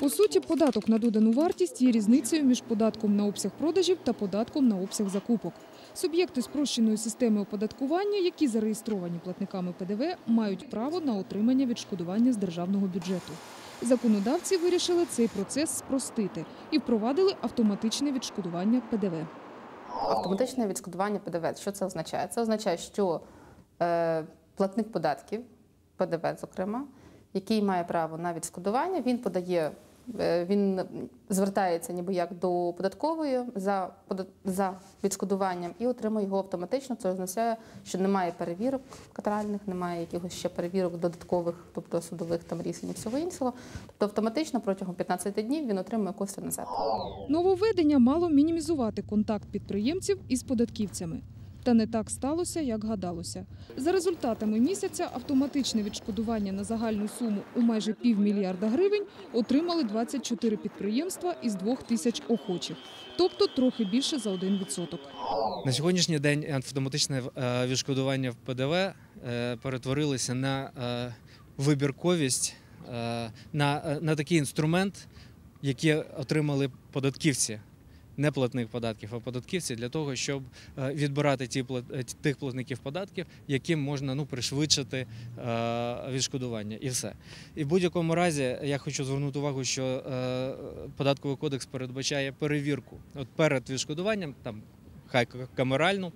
По суті, податок на додану вартість є різницею між податком на обсяг продажів та податком на обсяг закупок. Суб'єкти спрощеної системи оподаткування, які зареєстровані платниками ПДВ, мають право на отримання відшкодування з державного бюджету. Законодавці вирішили цей процес спростити і впровадили автоматичне відшкодування ПДВ. Автоматичне відшкодування ПДВ. Що це означає? Це означає, що е, платник податків, ПДВ, зокрема, який має право на відшкодування, він подає, він звертається ніби як до податкової за, за відшкодуванням і отримує його автоматично. Це означає, що немає перевірок катаральних, немає якихось ще перевірок додаткових, тобто судових там рішень і всього іншого. Тобто автоматично протягом 15 днів він отримує кошти назад. Нововведення мало мінімізувати контакт підприємців із податківцями. Та не так сталося, як гадалося. За результатами місяця автоматичне відшкодування на загальну суму у майже півмільярда гривень отримали 24 підприємства із двох тисяч охочих, тобто трохи більше за 1%. На сьогоднішній день автоматичне е, відшкодування в ПДВ е, перетворилося на е, вибірковість, на, на такий інструмент, який отримали податківці. Не платник податків, а податківці для того, щоб е, відбирати ті е, тих платників податків, яким можна ну пришвидшити е, відшкодування, і все. І в будь-якому разі я хочу звернути увагу, що податковий кодекс передбачає перевірку. От перед відшкодуванням, там хай камеральну,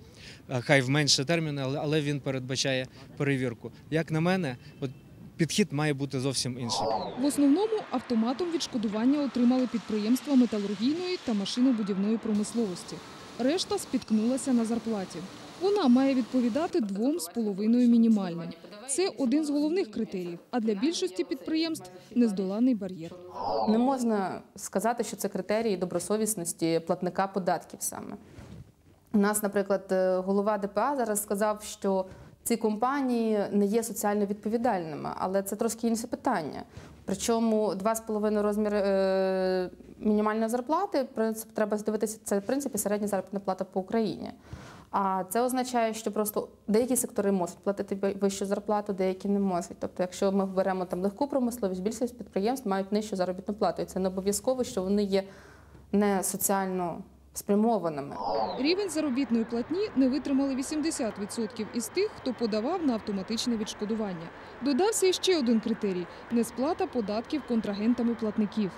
хай в менше терміни, але він передбачає перевірку. Як на мене, от підхід має бути зовсім інший. В основному автоматом відшкодування отримали підприємства металургійної та машинобудівної промисловості. Решта спіткнулася на зарплаті. Вона має відповідати двом з половиною мінімальним. Це один з головних критеріїв, а для більшості підприємств нездоланий бар'єр. Не можна сказати, що це критерії добросовісності платника податків саме. У нас, наприклад, е, голова ДПА зараз сказав, що ці компанії не є соціально відповідальними, але це трошки інше питання. Причому 2,5 розмір е, мінімальної зарплати принцип, треба дивитися, це в принципі середня заробітна плата по Україні. А це означає, що просто деякі сектори можуть платити вищу зарплату, деякі не можуть. Тобто, якщо ми беремо там легку промисловість, більшість підприємств мають нижчу заробітну плату. І це не обов'язково, що вони є не соціально спрямованими. Рівень заробітної платні не витримали 80% із тих, хто подавав на автоматичне відшкодування. Додався іще один критерій несплата податків контрагентами платників.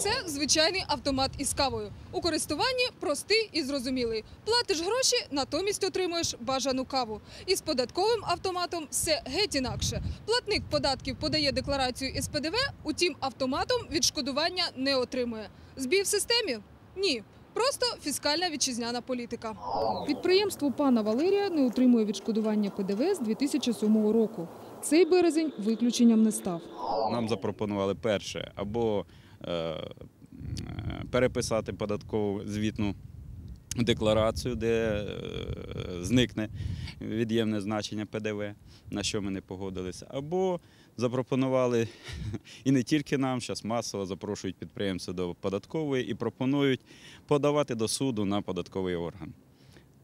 Це звичайний автомат із кавою. У користуванні простий і зрозумілий. Платиш гроші, натомість отримуєш бажану каву. Із податковим автоматом все геть інакше. Платник податків подає декларацію із ПДВ, утім автоматом відшкодування не отримує. Збій в системі? Ні. Просто фіскальна вітчизняна політика. Підприємство пана Валерія не отримує відшкодування ПДВ з 2007 року. Цей березень виключенням не став. Нам запропонували перше або е, е, переписати податкову звітну декларацію, де е, зникне від'ємне значення ПДВ, на що ми не погодилися, або запропонували і не тільки нам, зараз масово запрошують підприємства до податкової і пропонують подавати до суду на податковий орган.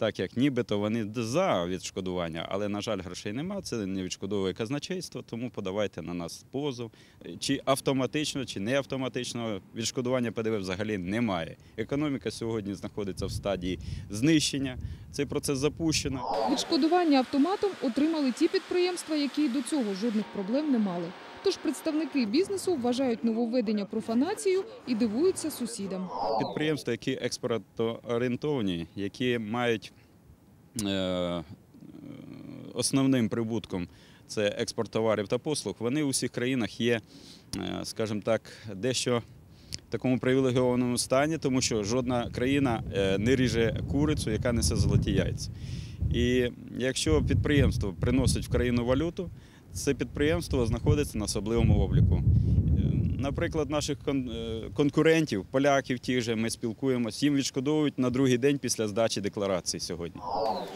Так як нібито вони за відшкодування, але, на жаль, грошей нема, це не відшкодовує казначейство, тому подавайте на нас позов. Чи автоматично, чи не автоматично відшкодування ПДВ взагалі немає. Економіка сьогодні знаходиться в стадії знищення. Цей процес запущено. Відшкодування автоматом отримали ті підприємства, які до цього жодних проблем не мали. Тож представники бізнесу вважають нововведення профанацією і дивуються сусідам. Підприємства, які експортоорієнтовані, які мають е, основним прибутком це експорт товарів та послуг, вони у всіх країнах є, е, скажімо так, дещо такому привілегіованому стані, тому що жодна країна е, не ріже курицю, яка несе золоті яйця. І якщо підприємство приносить в країну валюту, це підприємство знаходиться на особливому обліку. Е, Наприклад, наших е, конкурентів, поляків, тих же, ми спілкуємося, їм відшкодовують на другий день після здачі декларації сьогодні.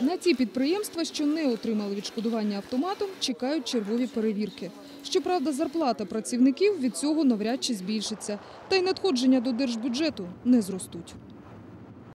На ті підприємства, що не отримали відшкодування автоматом, чекають чергові перевірки. Щоправда, зарплата працівників від цього навряд чи збільшиться, та й надходження до держбюджету не зростуть.